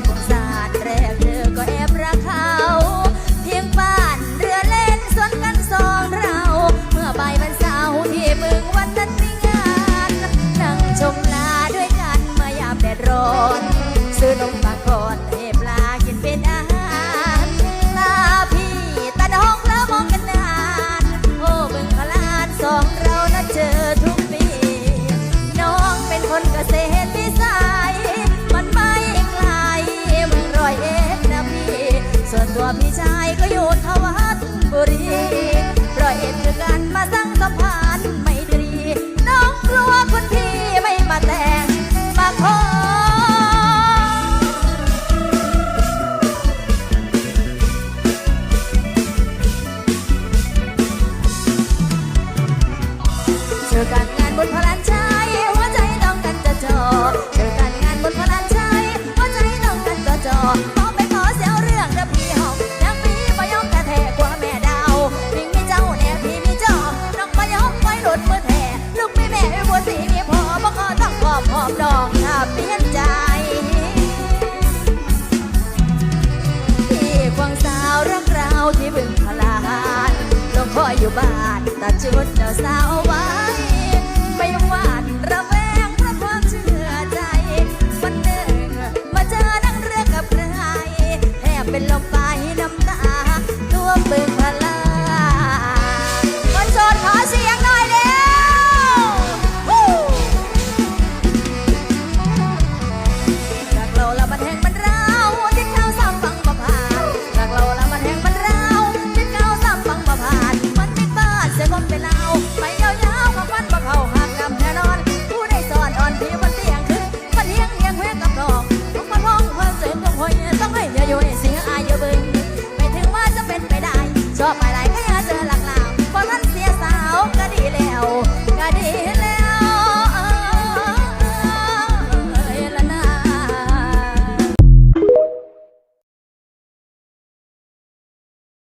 Bible. พ่อพี่ชายก็อยู่ทวารีร้อยเอ็ดคือการมาสร้างสัมพันธ์ไม่ตรีน้องกลัวคนพี่ไม่มาแต่งมาขอเจอกันงานบนพลานช องไว้หลุดมือแท้ลูกมีแม่บัวสีมีพอบ่ขอต้องขอบหอมดอกถ้าเปลี่ยนใจพี่ควงสาวรักเราที่บึงพลานลงพ่ออยู่บ้านตัดชุดเจ้าสาวไว้ อบอะไร